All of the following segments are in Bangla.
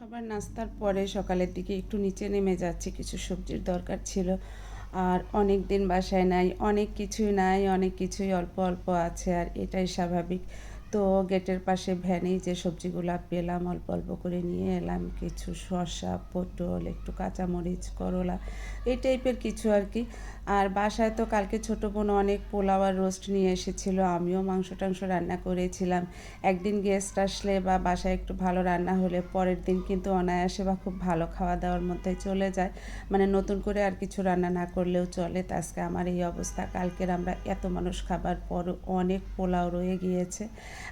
সবার নাস্তার পরে সকালের দিকে একটু নিচে নেমে যাচ্ছে, কিছু সবজির দরকার ছিল। আর অনেক দিন বাসায় নাই, অনেক কিছুই নাই, অনেক কিছুই অল্প অল্প আছে, আর এটাই স্বাভাবিক। তো গেটের পাশে ভ্যানেই যে সবজিগুলো পেলাম, অল্প অল্প করে নিয়ে এলাম, কিছু শসা, পটল, একটু কাঁচামরিচ, করলা, এই টাইপের কিছু আর কি। আর বাসায় তো কালকে ছোটো বোন অনেক পোলাও আর রোস্ট নিয়ে এসেছিল, আমিও মাংস টাংস রান্না করেছিলাম। একদিন গেস্ট আসলে বা বাসায় একটু ভালো রান্না হলে পরের দিন কিন্তু অনায়াসে বা খুব ভালো খাওয়া দাওয়ার মধ্যে চলে যায়। মানে নতুন করে আর কিছু রান্না না করলেও চলে। তা আজকে আমার এই অবস্থা। কালকের আমরা এত মানুষ খাবার পরও অনেক পোলাও রয়ে গিয়েছে।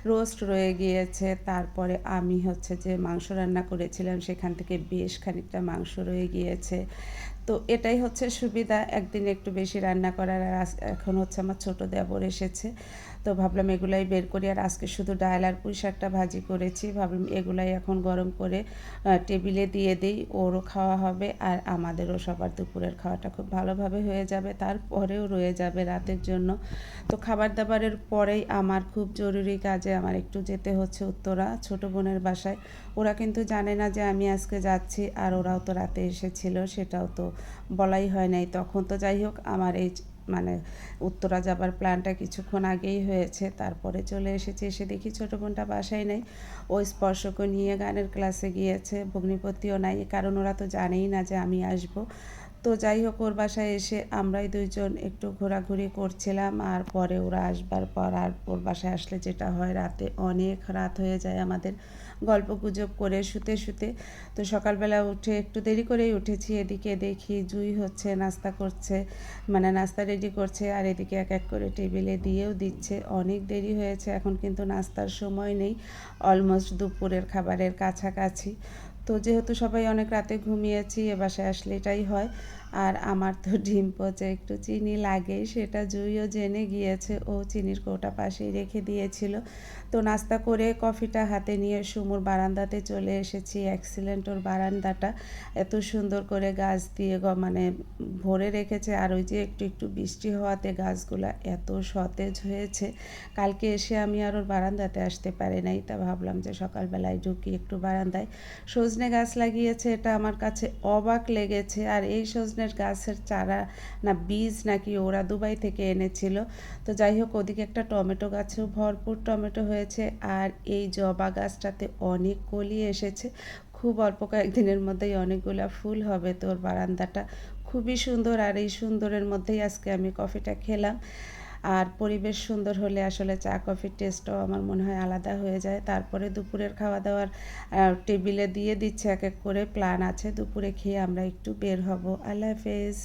রোস্ট রয়ে গিয়েছে। তারপরে আমি হচ্ছে যে মাংস রান্না করেছিলাম, সেখান থেকে বেশ খানিকটা মাংস রয়ে গিয়েছে। তো এটাই হচ্ছে সুবিধা, একদিন একটু বেশি রান্না করার। আর এখন হচ্ছে আমার ছোটো দেবর এসেছে। তো ভাবলাম এগুলাই বের করি। আর আজকে শুধু ডাল আর পুঁই শাকটা ভাজি করেছি। ভাবলাম এগুলাই এখন গরম করে টেবিলে দিয়ে দিই। ওরও খাওয়া হবে আর আমাদেরও সবার দুপুরের খাওয়াটা খুব ভালোভাবে হয়ে যাবে। তারপরেও রয়ে যাবে রাতের জন্য। তো খাবার দাবারের পরেই আমার খুব জরুরি কাজে আমার একটু যেতে হচ্ছে উত্তরা, ছোট বোনের বাসায়। ওরা কিন্তু জানে না যে আমি আজকে যাচ্ছি আর ওরাও তো রাতে এসেছিল, সেটাও তো বলাই হয় নাই। তখন তো যাই হোক, আমার এই মানে উত্তরা যাবার প্ল্যানটা কিছুক্ষণ আগেই হয়েছে। তারপরে চলে এসেছে, এসে দেখি ছোটো বোনটা বাসায় নেই। ওই স্পর্শকে নিয়ে গানের ক্লাসে গিয়েছে, ভগ্নিপতিও নাই, কারণ ওরা তো জানেই না যে আমি আসব। তো যাই হোক, ওর বাসায় এসে আমরাই দুইজন একটু ঘোরাঘুরি করছিলাম আর পরে ওরা আসবার পর আর ওর বাসায় আসলে যেটা হয়, রাতে অনেক রাত হয়ে যায় আমাদের গল্প গুজব করে শুতে শুতে। তো সকালবেলা উঠে একটু দেরি করেই উঠেছি, এদিকে দেখি জুই হচ্ছে, নাস্তা করছে মানে নাস্তা রেডি করছে আর এদিকে এক এক করে টেবিলে দিয়েও দিচ্ছে। অনেক দেরি হয়েছে, এখন কিন্তু নাস্তার সময় নেই অলমোস্ট দুপুরের খাবারের কাছাকাছি। তো যেহেতু সবাই অনেক রাতে ঘুমিয়েছি এ বাসায় আসলে এটাই হয়। আর আমার তো ডিম পচে একটু চিনি লাগেই সেটা জুইও জেনে গিয়েছে। ও চিনির কৌটা পাশেই রেখে দিয়েছিল। তো নাস্তা করে কফিটা হাতে নিয়ে সুমুর বারান্দাতে চলে এসেছি অ্যাক্সিডেন্ট ওর বারান্দাটা। এত সুন্দর করে গাছ দিয়ে মানে ভরে রেখেছে। আর ওই যে একটু একটু বৃষ্টি হওয়াতে গাছগুলা এত সতেজ হয়েছে। কালকে এসে আমি আর ওর বারান্দাতে আসতে পারি নাই। তা ভাবলাম যে সকালবেলায় ঢুকি একটু বারান্দায়। সজনে গাছ লাগিয়েছে, এটা আমার কাছে অবাক লেগেছে। আর এই সজনের গাছের চারা না বীজ নাকি ওরা দুবাই থেকে এনেছিল। তো যাই হোক, ওদিকে একটা টমেটো গাছেও ভরপুর টমেটো হয়েছে আর এই জবা গাছটাতে অনেক কলি এসেছে। খুব অল্প কয়েকদিনের মধ্যেই অনেকগুলা ফুল হবে তোর বারান্দাটা। খুবই সুন্দর আর এই সুন্দরের মধ্যেই আজকে আমি কফিটা খেলাম। আর পরিবেশ সুন্দর হলে আসলে চা, কফির টেস্টও আমার মনে হয় আলাদা হয়ে যায়। তারপরে দুপুরের খাওয়া দাওয়ার টেবিলে দিয়ে দিচ্ছে এক এক করে প্ল্যান আছে। দুপুরে খেয়ে আমরা একটু বের হব। আল্লাহ হাফেজ।